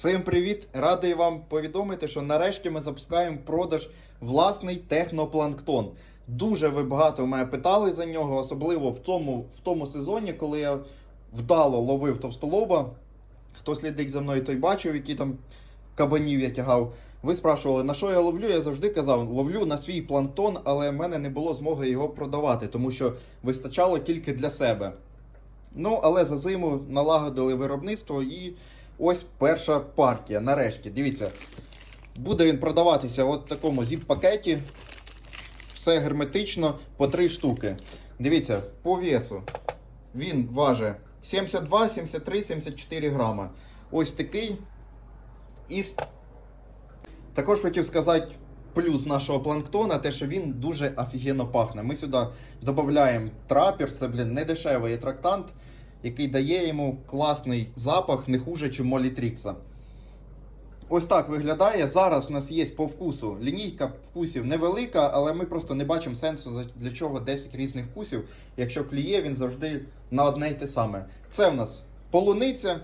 Всім привіт! Радий вам повідомити, що нарешті ми запускаємо продаж власний технопланктон. Дуже ви багато мене питали за нього, особливо в тому, в тому сезоні, коли я вдало ловив товстолоба. Хто слідить за мною, той бачив, які там кабанів я тягав. Ви спрашували, на що я ловлю? Я завжди казав, ловлю на свій планктон, але в мене не було змоги його продавати, тому що вистачало тільки для себе. Ну, але за зиму налагодили виробництво і ось перша партія. Нарешті. Дивіться, буде він продаватися в такому зіп-пакеті. Все герметично по 3 штуки. Дивіться, по весу. Він важить 72, 73, 74 грама. Ось такий. І також хотів сказати плюс нашого планктона, те, що він дуже офігенно пахне. Ми сюди додаємо трапір, це, блін, не дешевий трактант, який дає йому класний запах, не хуже, ніж Молітрікса. Ось так виглядає. Зараз у нас є по вкусу. Лінійка вкусів невелика, але ми просто не бачимо сенсу для чого 10 різних вкусів. Якщо клює, він завжди на одне й те саме. Це в нас полуниця,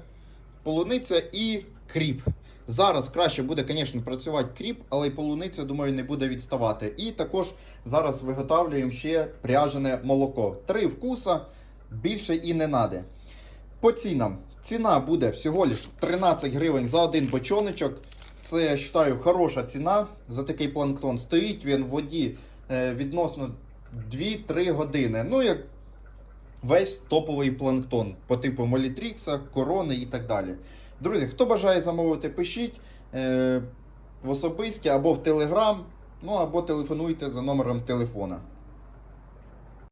полуниця і кріп. Зараз краще буде, звісно, працювати кріп, але й полуниця, думаю, не буде відставати. І також зараз виготовлюємо ще пряжене молоко. Три вкуса, більше і не надо. По цінам. Ціна буде всього лиш 13 гривень за один бочоночок. Це, я вважаю, хороша ціна за такий планктон. Стоїть він в воді е, відносно 2-3 години. Ну, як весь топовий планктон по типу Молітрікса, корони і так далі. Друзі, хто бажає замовити, пишіть е, в особисті або в Телеграм, ну або телефонуйте за номером телефона.